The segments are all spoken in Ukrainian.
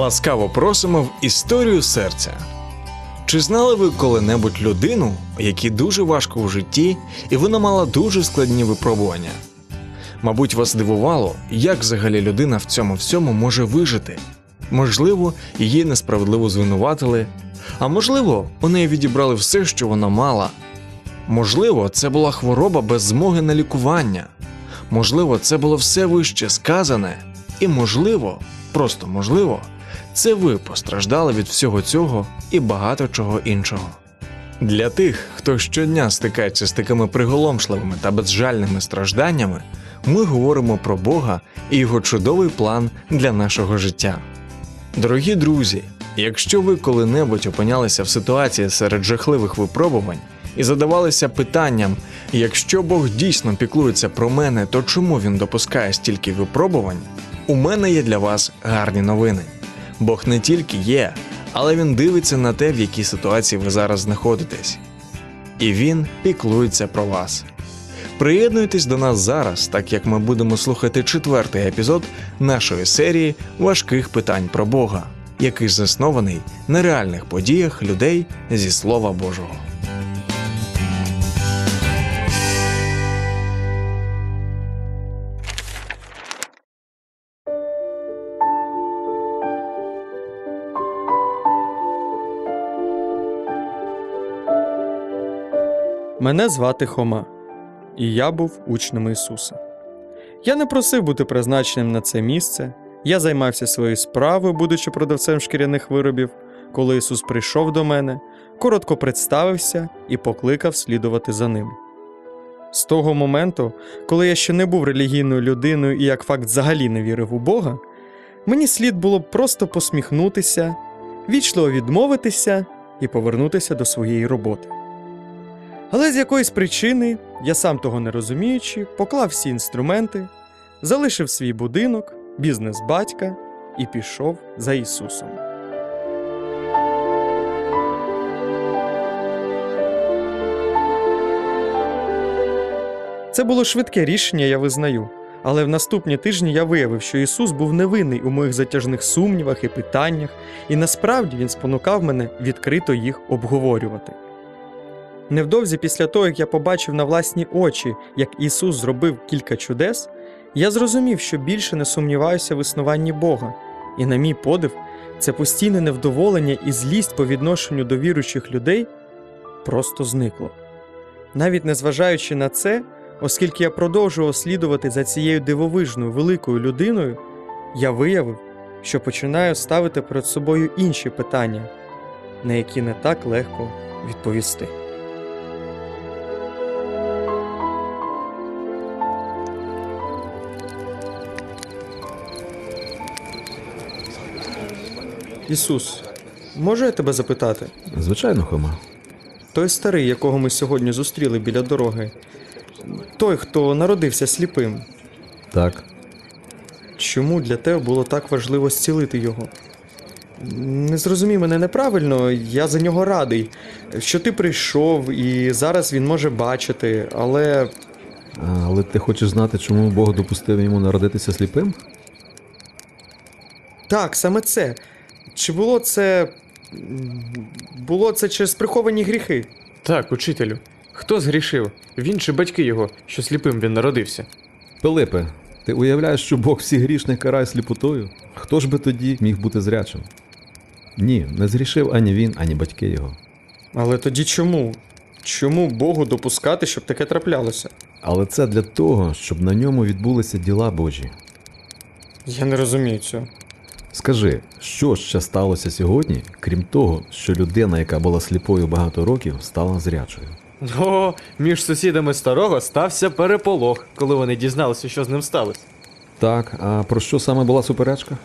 Ласкаво просимо в історію серця. Чи знали ви коли-небудь людину, якій дуже важко у житті, і вона мала дуже складні випробування? Мабуть, вас дивувало, як взагалі людина в цьому всьому може вижити. Можливо, її несправедливо звинуватили, а можливо, у неї відібрали все, що вона мала. Можливо, це була хвороба без змоги на лікування. Можливо, це було все вище сказане, і можливо, просто можливо, це ви постраждали від всього цього і багато чого іншого. Для тих, хто щодня стикається з такими приголомшливими та безжальними стражданнями, ми говоримо про Бога і його чудовий план для нашого життя. Дорогі друзі, якщо ви коли-небудь опинялися в ситуації серед жахливих випробувань і задавалися питанням, якщо Бог дійсно піклується про мене, то чому він допускає стільки випробувань? У мене є для вас гарні новини. Бог не тільки є, але він дивиться на те, в якій ситуації ви зараз знаходитесь. І він піклується про вас. Приєднуйтесь до нас зараз, так як ми будемо слухати четвертий епізод нашої серії важких питань про Бога, який заснований на реальних подіях людей зі Слова Божого. Мене звати Хома, і я був учнем Ісуса. Я не просив бути призначеним на це місце. Я займався своєю справою, будучи продавцем шкіряних виробів, коли Ісус прийшов до мене, коротко представився і покликав слідувати за ним. З того моменту, коли я ще не був релігійною людиною і як факт взагалі не вірив у Бога, мені слід було просто посміхнутися, вічливо відмовитися і повернутися до своєї роботи. Але з якоїсь причини, я сам того не розуміючи, поклав всі інструменти, залишив свій будинок, бізнес батька і пішов за Ісусом. Це було швидке рішення, я визнаю. Але в наступні тижні я виявив, що Ісус був невинний у моїх затяжних сумнівах і питаннях, і насправді Він спонукав мене відкрито їх обговорювати. Невдовзі після того, як я побачив на власні очі, як Ісус зробив кілька чудес, я зрозумів, що більше не сумніваюся в існуванні Бога, і, на мій подив, це постійне невдоволення і злість по відношенню до віруючих людей просто зникло. Навіть незважаючи на це, оскільки я продовжував слідувати за цією дивовижною великою людиною, я виявив, що починаю ставити перед собою інші питання, на які не так легко відповісти. Ісус, можу я тебе запитати? Звичайно, Хома. Той старий, якого ми сьогодні зустріли біля дороги, той, хто народився сліпим, Так. чому для тебе було так важливо зцілити його? Не зрозумій мене неправильно, я за нього радий, що ти прийшов і зараз він може бачити, але Але ти хочеш знати, чому Бог допустив йому народитися сліпим? так, саме це. Чи було це. Було це через приховані гріхи? Так, учителю. Хто згрішив? Він чи батьки його, що сліпим він народився? Пилипе, ти уявляєш, що Бог всіх грішних карає сліпотою? Хто ж би тоді міг бути зрячим? Ні, не зрішив ані він, ані батьки його. Але тоді чому? Чому Богу допускати, щоб таке траплялося? Але це для того, щоб на ньому відбулися діла Божі. Я не розумію цього. Скажи, що ще сталося сьогодні, крім того, що людина, яка була сліпою багато років, стала зрячою? О, між сусідами старого стався переполох, коли вони дізналися, що з ним сталося. Так, а про що саме була суперечка?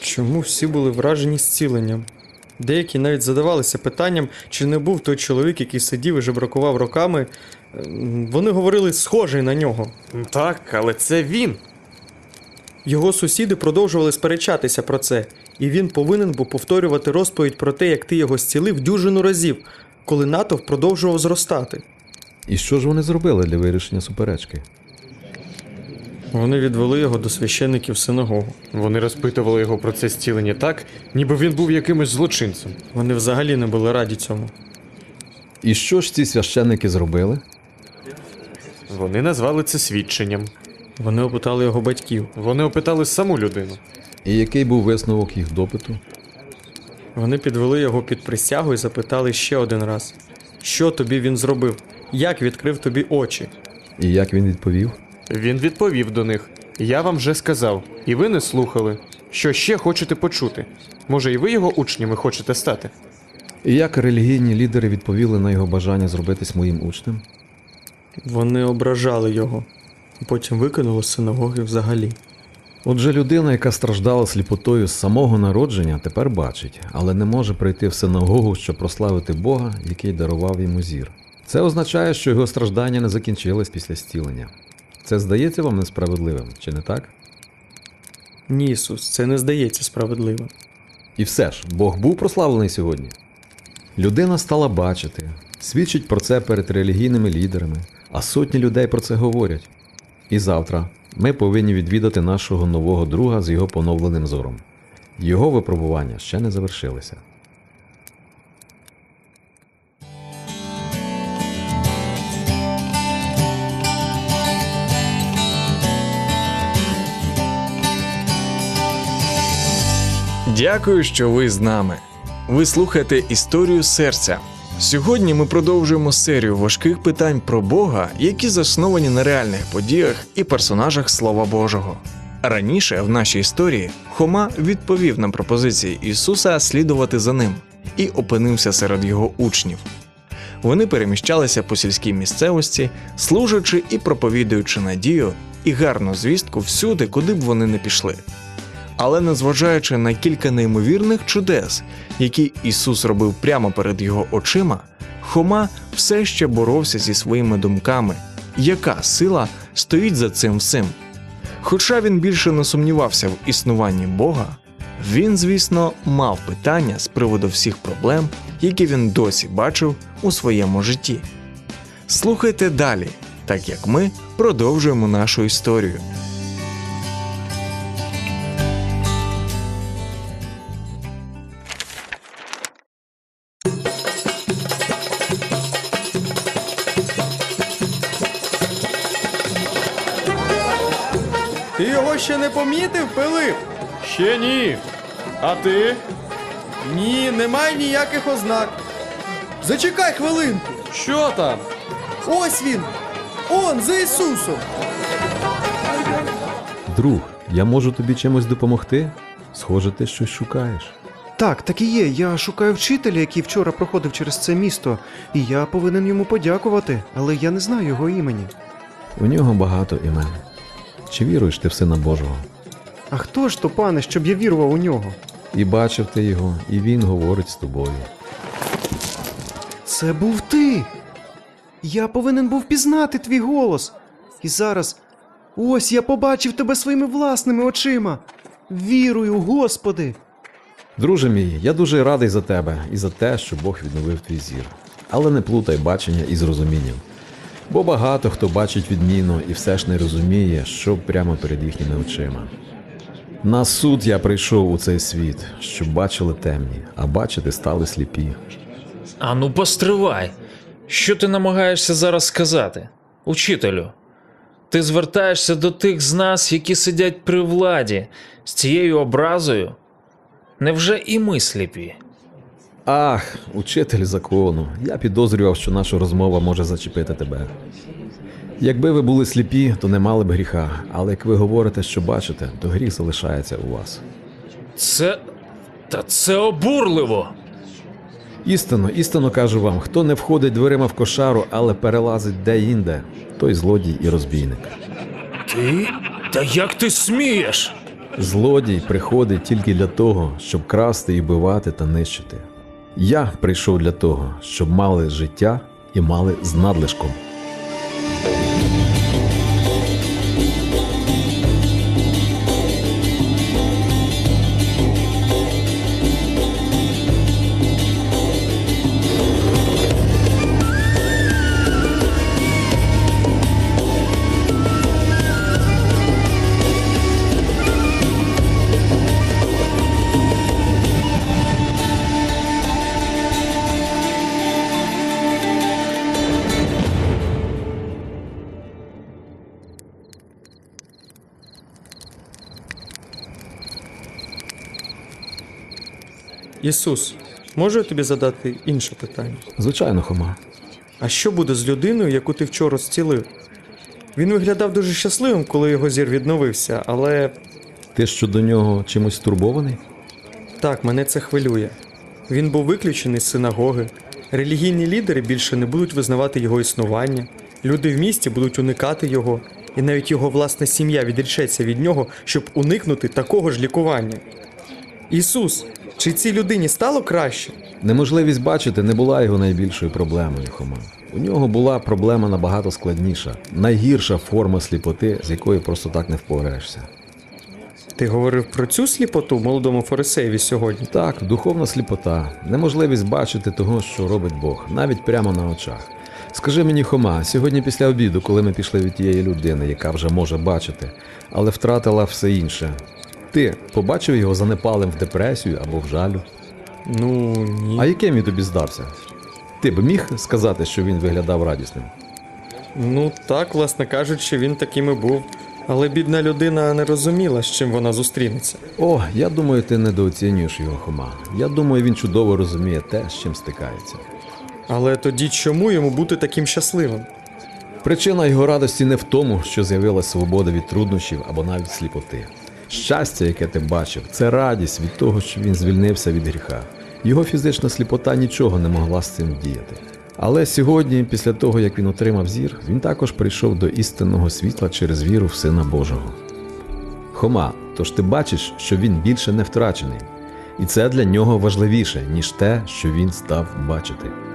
Чому всі були вражені зціленням? Деякі навіть задавалися питанням, чи не був той чоловік, який сидів і жебракував роками. Вони говорили схожий на нього. Так, але це він. Його сусіди продовжували сперечатися про це, і він повинен був повторювати розповідь про те, як ти його зцілив дюжину разів, коли натовп продовжував зростати. І що ж вони зробили для вирішення суперечки? Вони відвели його до священиків синагогу. Вони розпитували його про це зцілення так, ніби він був якимось злочинцем. Вони взагалі не були раді цьому. І що ж ці священники зробили? Вони назвали це свідченням. Вони опитали його батьків. Вони опитали саму людину. І який був висновок їх допиту? Вони підвели його під присягу і запитали ще один раз: що тобі він зробив? Як відкрив тобі очі? І як він відповів? Він відповів до них: Я вам вже сказав, і ви не слухали. Що ще хочете почути? Може, і ви його учнями хочете стати? І як релігійні лідери відповіли на його бажання зробитись моїм учнем? Вони ображали його, потім викинули з синагоги взагалі. Отже, людина, яка страждала сліпотою з самого народження, тепер бачить, але не може прийти в синагогу, щоб прославити Бога, який дарував йому зір. Це означає, що його страждання не закінчились після зцілення. Це здається вам несправедливим, чи не так? Ні, Ісус, це не здається справедливим. І все ж, Бог був прославлений сьогодні. Людина стала бачити, свідчить про це перед релігійними лідерами, а сотні людей про це говорять. І завтра ми повинні відвідати нашого нового друга з його поновленим зором. Його випробування ще не завершилися. Дякую, що ви з нами. Ви слухаєте історію серця. Сьогодні ми продовжуємо серію важких питань про Бога, які засновані на реальних подіях і персонажах Слова Божого. Раніше в нашій історії Хома відповів на пропозиції Ісуса слідувати за ним і опинився серед його учнів. Вони переміщалися по сільській місцевості, служачи і проповідуючи надію і гарну звістку всюди, куди б вони не пішли. Але незважаючи на кілька неймовірних чудес, які Ісус робив прямо перед його очима, Хома все ще боровся зі своїми думками, яка сила стоїть за цим всім. Хоча він більше не сумнівався в існуванні Бога, він, звісно, мав питання з приводу всіх проблем, які він досі бачив у своєму житті. Слухайте далі, так як ми продовжуємо нашу історію. Ти його ще не помітив, Пилип? Ще ні. А ти? Ні, немає ніяких ознак. Зачекай хвилинку. Що там? Ось він! Он за Ісусом! Друг, я можу тобі чимось допомогти? Схоже, ти щось шукаєш. Так, так і є. Я шукаю вчителя, який вчора проходив через це місто, і я повинен йому подякувати, але я не знаю його імені. У нього багато імен. Чи віруєш ти в Сина Божого? А хто ж то, пане, щоб я вірував у нього? І бачив ти його, і він говорить з тобою. Це був ти. Я повинен був пізнати твій голос. І зараз ось я побачив тебе своїми власними очима. Вірую, Господи. Друже мій, я дуже радий за тебе і за те, що Бог відновив твій зір. Але не плутай бачення із розумінням. Бо багато хто бачить відмінно і все ж не розуміє, що прямо перед їхніми очима. На суд я прийшов у цей світ, щоб бачили темні, а бачити стали сліпі. А ну постривай. Що ти намагаєшся зараз сказати? Учителю, ти звертаєшся до тих з нас, які сидять при владі, з цією образою? Невже і ми сліпі? Ах, учитель закону, я підозрював, що наша розмова може зачепити тебе. Якби ви були сліпі, то не мали б гріха, але як ви говорите, що бачите, то гріх залишається у вас. Це. Та це обурливо. Істинно, істинно кажу вам, хто не входить дверима в кошару, але перелазить де-інде, той злодій і розбійник. Ти? Та як ти смієш? Злодій приходить тільки для того, щоб красти і вбивати та нищити. Я прийшов для того, щоб мали життя і мали з надлишком. Ісус, можу я тобі задати інше питання? Звичайно, Хома. А що буде з людиною, яку ти вчора зцілив? Він виглядав дуже щасливим, коли його зір відновився, але Ти щодо нього чимось стурбований? так, мене це хвилює. Він був виключений з синагоги. Релігійні лідери більше не будуть визнавати його існування. Люди в місті будуть уникати його, і навіть його власна сім'я відречеться від нього, щоб уникнути такого ж лікування. Ісус, чи цій людині стало краще? Неможливість бачити не була його найбільшою проблемою, Хома. У нього була проблема набагато складніша, найгірша форма сліпоти, з якою просто так не впораєшся. Ти говорив про цю сліпоту молодому фарисеєві сьогодні. Так, духовна сліпота, неможливість бачити того, що робить Бог, навіть прямо на очах. Скажи мені, Хома, сьогодні після обіду, коли ми пішли від тієї людини, яка вже може бачити, але втратила все інше. Ти побачив його занепалим в депресію або в жалю? Ну ні. А яким він тобі здався? Ти б міг сказати, що він виглядав радісним? Ну так, власне кажучи, він таким і був. Але бідна людина не розуміла, з чим вона зустрінеться. О, я думаю, ти недооцінюєш його Хома. Я думаю, він чудово розуміє те, з чим стикається. Але тоді чому йому бути таким щасливим? Причина його радості не в тому, що з'явилася свобода від труднощів або навіть сліпоти. Щастя, яке ти бачив, це радість від того, що він звільнився від гріха. Його фізична сліпота нічого не могла з цим діяти. Але сьогодні, після того, як він отримав зір, він також прийшов до істинного світла через віру в Сина Божого. Хома, тож ти бачиш, що він більше не втрачений, і це для нього важливіше, ніж те, що він став бачити.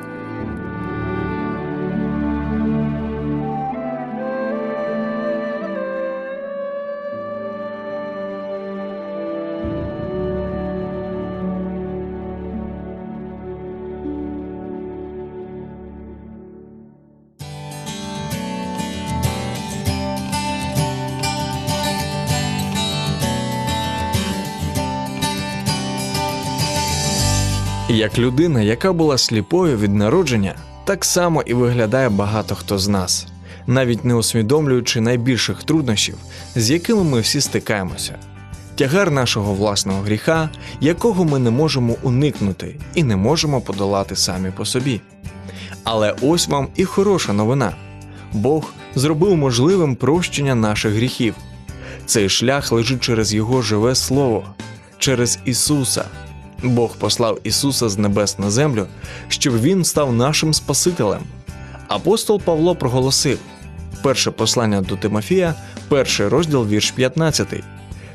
Як людина, яка була сліпою від народження, так само і виглядає багато хто з нас, навіть не усвідомлюючи найбільших труднощів, з якими ми всі стикаємося. Тягар нашого власного гріха, якого ми не можемо уникнути і не можемо подолати самі по собі. Але ось вам і хороша новина: Бог зробив можливим прощення наших гріхів. Цей шлях лежить через Його живе Слово, через Ісуса. Бог послав Ісуса з небес на землю, щоб Він став нашим Спасителем. Апостол Павло проголосив перше послання до Тимофія, перший розділ, вірш 15,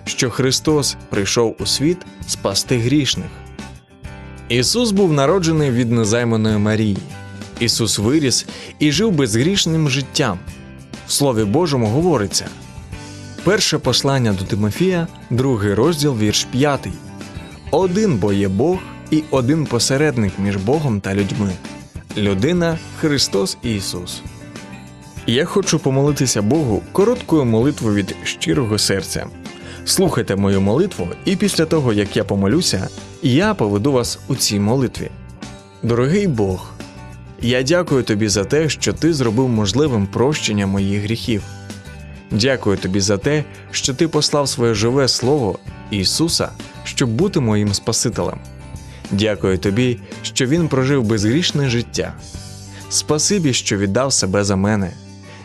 що Христос прийшов у світ спасти грішних. Ісус був народжений від незайманої Марії. Ісус виріс і жив безгрішним життям. В Слові Божому говориться. Перше послання до Тимофія, другий розділ, вірш 5. Один бо є Бог і один посередник між Богом та людьми людина Христос Ісус. Я хочу помолитися Богу короткою молитвою від щирого серця. Слухайте мою молитву, і після того, як я помолюся, я поведу вас у цій молитві. Дорогий Бог, я дякую тобі за те, що ти зробив можливим прощення моїх гріхів. Дякую тобі за те, що ти послав своє живе Слово Ісуса, щоб бути моїм Спасителем. Дякую тобі, що Він прожив безгрішне життя. Спасибі, що віддав себе за мене.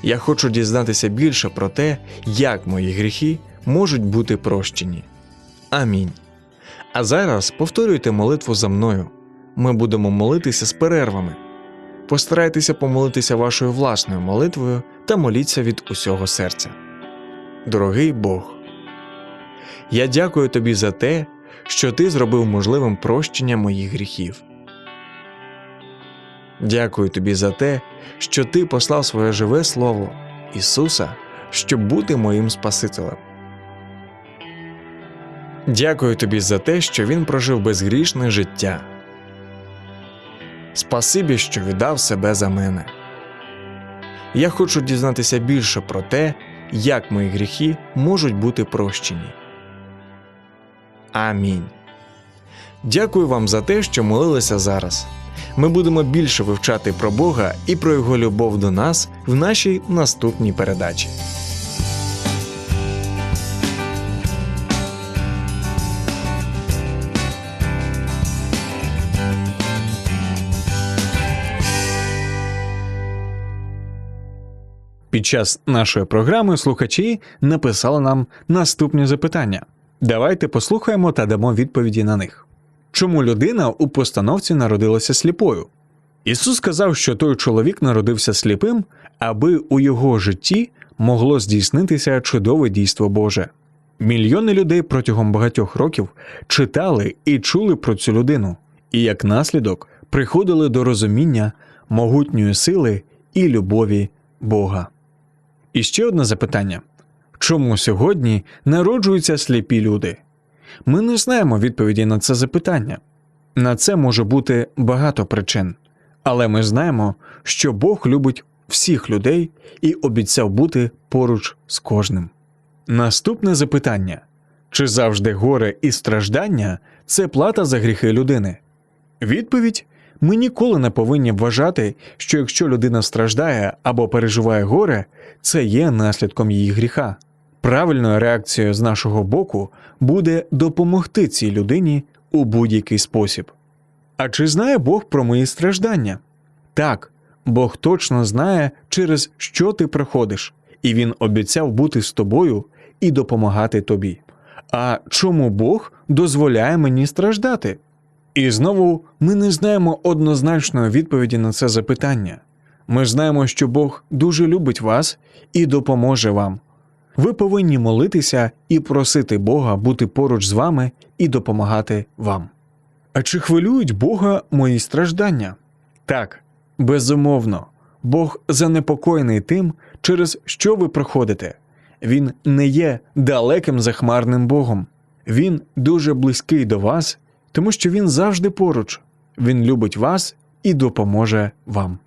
Я хочу дізнатися більше про те, як мої гріхи можуть бути прощені. Амінь. А зараз повторюйте молитву за мною. Ми будемо молитися з перервами. Постарайтеся помолитися вашою власною молитвою та моліться від усього серця. Дорогий Бог, я дякую тобі за те, що ти зробив можливим прощення моїх гріхів. Дякую тобі за те, що ти послав своє живе Слово Ісуса, щоб бути моїм Спасителем. Дякую тобі за те, що Він прожив безгрішне життя. Спасибі, що віддав себе за мене. Я хочу дізнатися більше про те, як мої гріхи можуть бути прощені. Амінь. Дякую вам за те, що молилися зараз. Ми будемо більше вивчати про Бога і про Його любов до нас в нашій наступній передачі. Під час нашої програми слухачі написали нам наступні запитання. Давайте послухаємо та дамо відповіді на них. Чому людина у постановці народилася сліпою? Ісус сказав, що той чоловік народився сліпим, аби у його житті могло здійснитися чудове дійство Боже. Мільйони людей протягом багатьох років читали і чули про цю людину, і як наслідок приходили до розуміння могутньої сили і любові Бога. І ще одне запитання: чому сьогодні народжуються сліпі люди? Ми не знаємо відповіді на це запитання. На це може бути багато причин, але ми знаємо, що Бог любить всіх людей і обіцяв бути поруч з кожним. Наступне запитання: чи завжди горе і страждання це плата за гріхи людини? Відповідь: ми ніколи не повинні вважати, що якщо людина страждає або переживає горе, це є наслідком її гріха. Правильною реакцією з нашого боку буде допомогти цій людині у будь-який спосіб. А чи знає Бог про мої страждання? Так, Бог точно знає, через що ти проходиш, і Він обіцяв бути з тобою і допомагати тобі. А чому Бог дозволяє мені страждати? І знову ми не знаємо однозначної відповіді на це запитання. Ми знаємо, що Бог дуже любить вас і допоможе вам. Ви повинні молитися і просити Бога бути поруч з вами і допомагати вам. А чи хвилюють Бога мої страждання? Так, безумовно, Бог занепокоєний тим, через що ви проходите. Він не є далеким захмарним Богом. Він дуже близький до вас, тому що він завжди поруч. Він любить вас і допоможе вам.